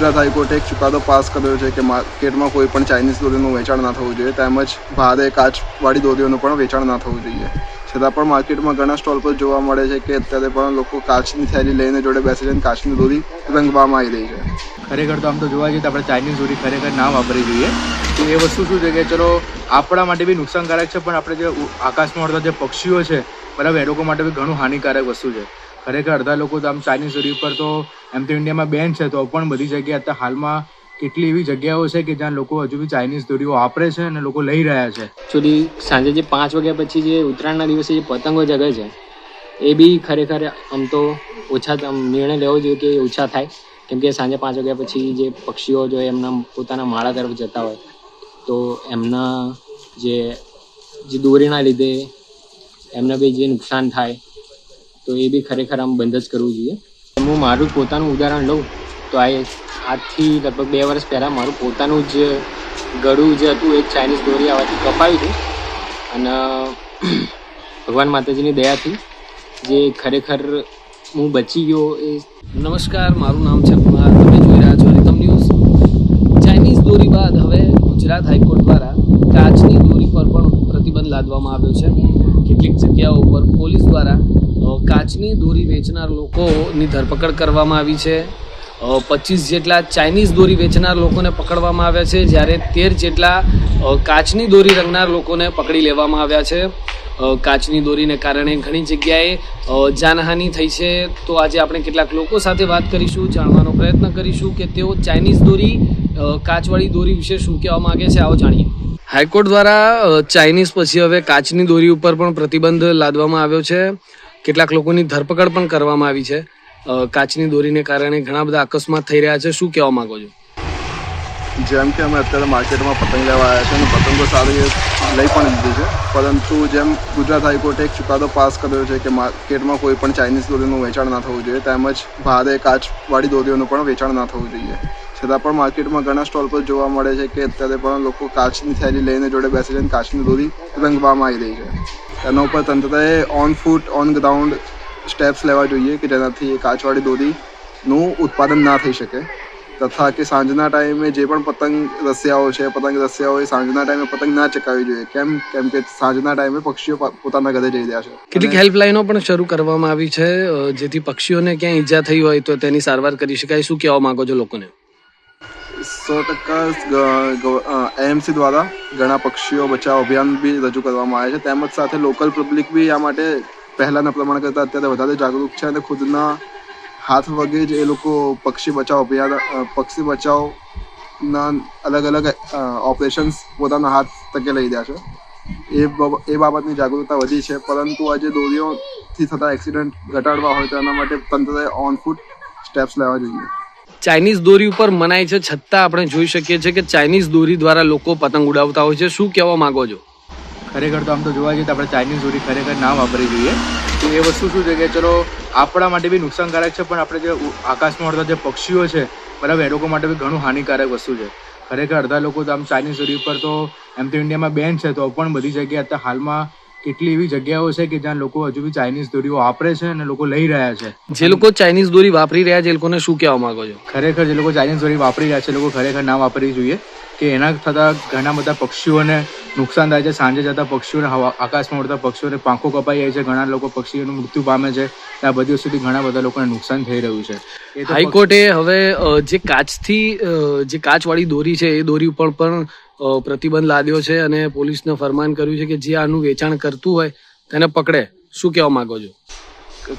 ગુજરાત હાઈકોર્ટે એક ચુકાદો પાસ કર્યો છે કે માર્કેટમાં કોઈ પણ ચાઇનીઝ દોરીનું વેચાણ ના થવું જોઈએ, તેમજ ભારે કાચવાળી દોરીઓનું પણ વેચાણ ના થવું જોઈએ. છતાં પણ માર્કેટમાં ઘણા સ્ટોલ પર જોવા મળે છે કે અત્યારે પણ લોકો કાચની થેલી લઈને જોડે બેસી જઈને કાચની દોરી રંગવામાં આવી રહી છે. ખરેખર તો આમ તો જોવા જઈએ તો આપણે ચાઇનીઝ દોરી ખરેખર ના વાપરવી જોઈએ. તો એ વસ્તુ શું છે કે ચલો, આપણા માટે બી નુકસાનકારક છે, પણ આપણે જે આકાશમાં ઉડતા જે પક્ષીઓ છે, બરાબર, એ લોકો માટે બી ઘણું હાનિકારક વસ્તુ છે. ખરેખર અડધા લોકો તો આમ ચાઇનીઝ દોરી ઉપર તો એમ તો ઇન્ડિયામાં બેન છે, તો પણ બધી જગ્યાએ અત્યારે હાલમાં કેટલી એવી જગ્યાઓ છે કે જ્યાં લોકો હજુ બી ચાઇનીઝ દોરીઓ વાપરે છે અને લોકો લઈ રહ્યા છે? એકચુઅલી સાંજે જે પાંચ વાગ્યા પછી જે ઉત્તરાયણના દિવસે જે પતંગો જગે છે, એ બી ખરેખર આમ તો ઓછા નિર્ણય લેવો જોઈએ કે ઓછા થાય. કેમ કે સાંજે પાંચ વાગ્યા પછી જે પક્ષીઓ જો એમના પોતાના માળા તરફ જતા હોય, તો એમના જે જે દોરીના લીધે એમને બી જે નુકસાન થાય તો એ બી ખરેખર આમ બંધ જ કરવું જોઈએ. હું મારું પોતાનું ઉદાહરણ લઉં, તો આ આજથી લગભગ બે વર્ષ પહેલાં મારું પોતાનું જ ગળું જે હતું એ ચાઇનીઝ દોરી આવવાથી કપાયું હતું. અને ભગવાન માતાજીની દયાથી જે ખરેખર હું બચી ગયો એ નમસ્કાર, મારું નામ છે કુમાર. તમે જોઈ રહ્યા છો રિધમ ન્યૂઝ. ચાઇનીઝ દોરી બાદ હવે ગુજરાત હાઈકોર્ટ દ્વારા કાચની દોરી પર પણ પ્રતિબંધ લાદવામાં આવ્યો છે. કેટલીક જગ્યાઓ પર પોલીસ દ્વારા કાચની દોરી વેચનાર લોકોની ધરપકડ કરવામાં આવી છે. પચીસ જેટલા ચાઇનીઝ દોરી વેચનાર લોકોને પકડવામાં આવ્યા છે. જ્યારે તેર જેટલા કાચની દોરી રંગનાર લોકોને પકડી લેવામાં આવ્યા છે. કાચની દોરીને કારણે ઘણી જગ્યાએ જાનહાનિ થઈ છે. તો આજે આપણે કેટલાક લોકો સાથે વાત કરીશું, જાણવાનો પ્રયત્ન કરીશું કે તેઓ ચાઇનીઝ દોરી કાચવાળી દોરી વિશે શું કહેવા માંગે છે, આવો જાણીએ. હાઈકોર્ટ દ્વારા ચાઇનીઝ પછી હવે કાચની દોરી ઉપર પણ પ્રતિબંધ લાદવામાં આવ્યો છે. કેટલાક લોકોની ધરપકડ પણ કરવામાં આવી છે. કાચની દોરીને કારણે ઘણા બધા અકસ્માત થઈ રહ્યા છે. શું કહેવા માંગો છો? જેમ કે અમે અત્યારે માર્કેટમાં પતંગ લેવા આવ્યા છે અને પતંગો સારી લઈ પણ લીધી છે. પરંતુ જેમ ગુજરાત હાઈકોર્ટે એક ચુકાદો પાસ કર્યો છે કે માર્કેટમાં કોઈ પણ ચાઇનીઝ દોરીનું વેચાણ ના થવું જોઈએ, તેમજ ભારે કાચવાળી દોરીઓનું પણ વેચાણ ના થવું જોઈએ. છતાં પણ માર્કેટમાં ઘણા સ્ટોલ પર જોવા મળે છે કે અત્યારે પણ લોકો કાચની થેલી લઈને જોડે બેસી જઈને કાચની દોરી રંગવામાં આવી રહી છે. તેના ઉપર તંત્રએ on foot on ground steps લેવા જોઈએ કે જેનાથી એ કાચવાળી દોરીનું ઉત્પાદન ના થઈ શકે. તથા કે સાંજના ટાઈમે જે પણ પતંગ રસિયાઓ છે પતંગ રસિયાઓ એ સાંજના ટાઈમે પતંગ ના ચકાવી જોઈએ. કેમ? કેમ કે સાંજના ટાઈમે પક્ષીઓ પોતાના ઘરે જઈ રહ્યા છે. કેટલીક હેલ્પલાઇનો પણ શરૂ કરવામાં આવી છે. જેથી પક્ષીઓને ક્યાંય ઈજા થઈ હોય તો તેની સારવાર કરી શકાય. શું કહેવા માંગો છો લોકોને? સો ટકા એએમસી દ્વારા ઘણા પક્ષીઓ બચાવ અભિયાન બી રજૂ કરવામાં આવે છે. તેમજ સાથે લોકલ પબ્લિક બી આ માટે પહેલાંના પ્રમાણ કરતાં અત્યારે વધારે જાગૃત છે અને ખુદના હાથ વગે જ એ લોકો પક્ષી બચાવ અભિયાન પક્ષી બચાવના અલગ અલગ ઓપરેશન્સ પોતાના હાથ તકે લઈ રહ્યા છે. એ એ બાબતની જાગૃતતા વધી છે. પરંતુ આજે દોરીઓથી થતા એક્સિડન્ટ ઘટાડવા હોય તો એના માટે તંત્રએ ઓન ફૂટ સ્ટેપ્સ લેવા જોઈએ. ચાઇનીઝ દોરી ઉપર મનાય છે છતાં આપણે જોઈ શકીએ છીએ કે ચાઇનીઝ દોરી દ્વારા લોકો પતંગ ઉડાવતા હોય છે. શું કહેવા માંગો છો? ખરેખર તો આમ તો જોવા જઈએ તો આપણે ચાઇનીઝ દોરી ખરેખર ના વાપરવી જોઈએ. તો એ વસ્તુ શું છે કે ચલો, આપણા માટે બી નુકસાનકારક છે, પણ આપણે જે આકાશમાં ઉડતા જે પક્ષીઓ છે, બરાબર, એ લોકો માટે બી ઘણું હાનિકારક વસ્તુ છે. ખરેખર અડધા લોકો તો આમ ચાઇનીઝ દોરી ઉપર તો એમ તો ઇન્ડિયામાં બેન છે, તો પણ બધી જગ્યાએ અત્યારે હાલમાં કેટલી એવી જગ્યાઓ છે કે જ્યાં લોકો હજુ બી ચાઇનીઝ દોરીઓ વાપરે છે અને લોકો લઈ રહ્યા છે. જે લોકો ચાઇનીઝ દોરી વાપરી રહ્યા છે એ લોકોને શું કહેવા માંગો છો? ખરેખર જે લોકો ચાઇનીઝ દોરી વાપરી રહ્યા છે લોકો ખરેખર ના વાપરવી જોઈએ કે એના થતાં ઘણા બધા પક્ષીઓને નુકસાન થાય છે. સાંજે જતા પક્ષીઓને હવા આકાશમાં ઉડતા પક્ષીઓને પાંખો કપાઈ જાય છે. ઘણા લોકો પક્ષીઓનું મૃત્યુ પામે છે. આ બધી સુધી ઘણા બધા લોકોને નુકસાન થઈ રહ્યું છે. હાઈકોર્ટે હવે જે કાચથી જે કાચવાળી દોરી છે એ દોરી ઉપર પણ પ્રતિબંધ લાદ્યો છે અને પોલીસને ફરમાન કર્યું છે કે જે આનું વેચાણ કરતું હોય તેને પકડે. શું કહેવા માંગો છો?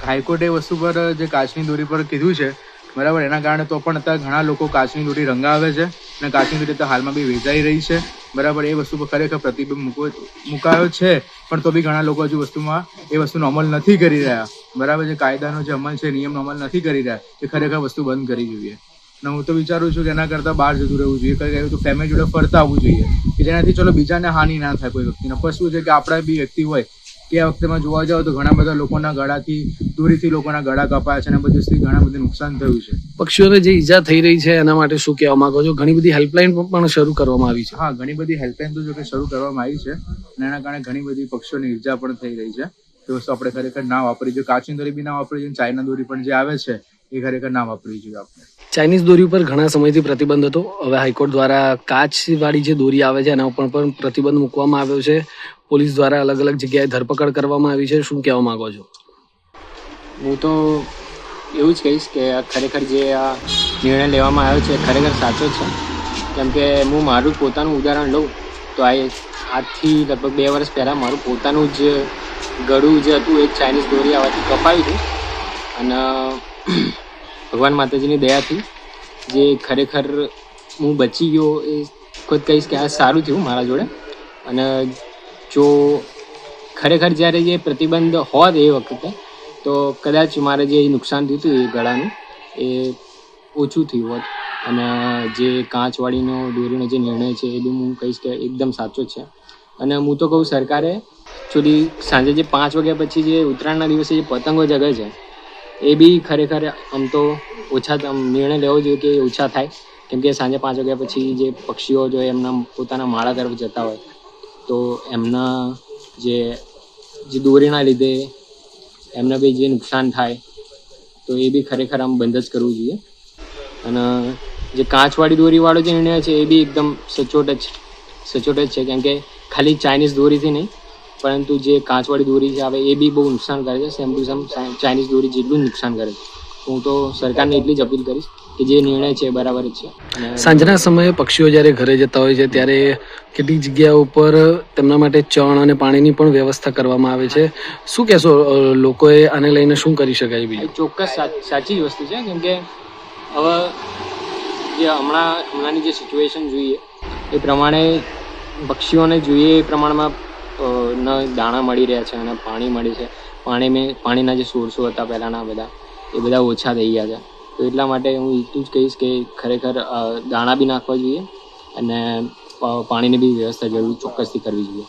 હાઈકોર્ટે એ વસ્તુ પર જે કાચની દોરી પર કીધું છે, બરાબર, એના કારણે તો પણ અત્યારે ઘણા લોકો કાચની દોરી રંગાવે છે અને કાચની દોરી અત્યારે હાલમાં બી વેચાઈ રહી છે. બરાબર, એ વસ્તુ પર ખરેખર પ્રતિબંધ મૂકો મુકાયો છે, પણ તો બી ઘણા લોકો હજુ વસ્તુમાં એ વસ્તુનો અમલ નથી કરી રહ્યા. બરાબર, જે કાયદાનો જે અમલ છે, નિયમનો અમલ નથી કરી રહ્યા, એ ખરેખર વસ્તુ બંધ કરવી જોઈએ. અને હું તો વિચારું છું કે એના કરતાં બહાર જતું રહેવું જોઈએ. કંઈક એવું તો ફેમિલી જોડે ફરતા આવવું જોઈએ. કે જેનાથી ચલો બીજાને હાનિ ના થાય કોઈ વ્યક્તિને. પણ શું છે કે આપણા બી વ્યક્તિ હોય કે આ વખતેમાં જોવા જાવ તો ઘણા બધા લોકોના ગળાથી દોરીથી લોકોના ગળા કપાયા છે અને બધી ઘણા બધું નુકસાન થયું છે. પક્ષીઓને જે ઈજા થઈ રહી છે એના માટે શું કહેવા માંગો છો? ઘણી બધી હેલ્પલાઇન પણ શરૂ કરવામાં આવી છે. હા ઘણી બધી હેલ્પલાઇન તો જો કે શરૂ કરવામાં આવી છે અને એના કારણે ઘણી બધી પક્ષીઓની ઈજા પણ થઈ રહી છે. તો વસ્તુ આપણે ખરેખર ના વાપરી જોઈએ કાચની દોરી બી ના વાપરી જોઈએ ચાઇના દોરી પણ જે આવે છે એ ખરેખર ના વાપરવી જોઈએ આપણે. ચાઇનીઝ દોરી ઉપર ઘણા સમયથી પ્રતિબંધ હતો. હવે હાઈકોર્ટ દ્વારા કાચવાળી જે દોરી આવે છે, એના ઉપર પણ પ્રતિબંધ મૂકવામાં આવ્યો છે. પોલીસ દ્વારા અલગ અલગ જગ્યાએ ધરપકડ કરવામાં આવી છે. શું કહેવા માંગો છો? હું તો એવું જ કહીશ કે આ ખરેખર જે આ નિર્ણય લેવામાં આવ્યો છે ખરેખર સાચો છે. કેમ કે હું મારું પોતાનું ઉદાહરણ લઉં, તો આજથી લગભગ બે વર્ષ પહેલાં મારું પોતાનું જ ગળું જે હતું, એ ચાઇનીઝ દોરી આવવાથી કપાયું હતું. અને ભગવાન માતાજીની દયાથી જે ખરેખર હું બચી ગયો એ ખુદ કહીશ કે આ સારું થયું મારા જોડે. અને જો ખરેખર જ્યારે જે પ્રતિબંધ હોત એ વખતે, તો કદાચ મારે જે નુકસાન થયું હતું એ ગળાનું, એ ઓછું થયું હોત. અને જે કાચવાળીનો દોરીનો જે નિર્ણય છે એ બી હું કહીશ કે એકદમ સાચો છે. અને હું તો કહું સરકારે સુધી સાંજે જે પાંચ વાગ્યા પછી જે ઉત્તરાયણના દિવસે જે પતંગો જગે છે એ બી ખરેખર આમ તો ઓછા નિર્ણય લેવો જોઈએ કે ઓછા થાય. કેમ કે સાંજે પાંચ વાગ્યા પછી જે પક્ષીઓ જો એમના પોતાના માળા તરફ જતા હોય, તો એમના જે જે દોરીના લીધે એમને બી જે નુકસાન થાય, તો એ બી ખરેખર આમ બંધ જ કરવું જોઈએ. અને જે કાચવાળી દોરીવાળો જે નિર્ણય છે, એ બી એકદમ સચોટ જ સચોટ જ છે. કેમ કે ખાલી ચાઇનીઝ દોરીથી નહીં પરંતુ જે કાચવાળી દોરી છે આવે એ બી બહુ નુકસાન કરે છે સેમ ટુ સેમ ચાઇનીઝ દોરી જેટલું નુકસાન કરે છે. હું તો સરકારને એટલી જ અપીલ કરીશ કે જે નિર્ણય છે એ બરાબર જ છે. સાંજના સમયે પક્ષીઓ જ્યારે ઘરે જતા હોય છે ત્યારે કેટલીક જગ્યા ઉપર તેમના માટે ચણ અને પાણીની પણ વ્યવસ્થા કરવામાં આવે છે. શું કહેશો લોકોએ આને લઈને શું કરી શકાય બીજું? ચોક્કસ સાચી જ વસ્તુ છે કેમ કે હવે જે હમણાં હમણાંની જે સિચ્યુએશન જોઈએ એ પ્રમાણે પક્ષીઓને જોઈએ એ પ્રમાણમાં ન દાણા મળી રહ્યા છે અને પાણી મળી છે. પાણી મેં, પાણીના જે સોર્સો હતા પહેલાંના બધા, એ બધા ઓછા થઈ ગયા છે. તો એટલા માટે હું એટલું જ કહીશ કે ખરેખર દાણા બી નાખવા જોઈએ અને પાણીની બી વ્યવસ્થા જરૂર ચોક્કસથી કરવી જોઈએ.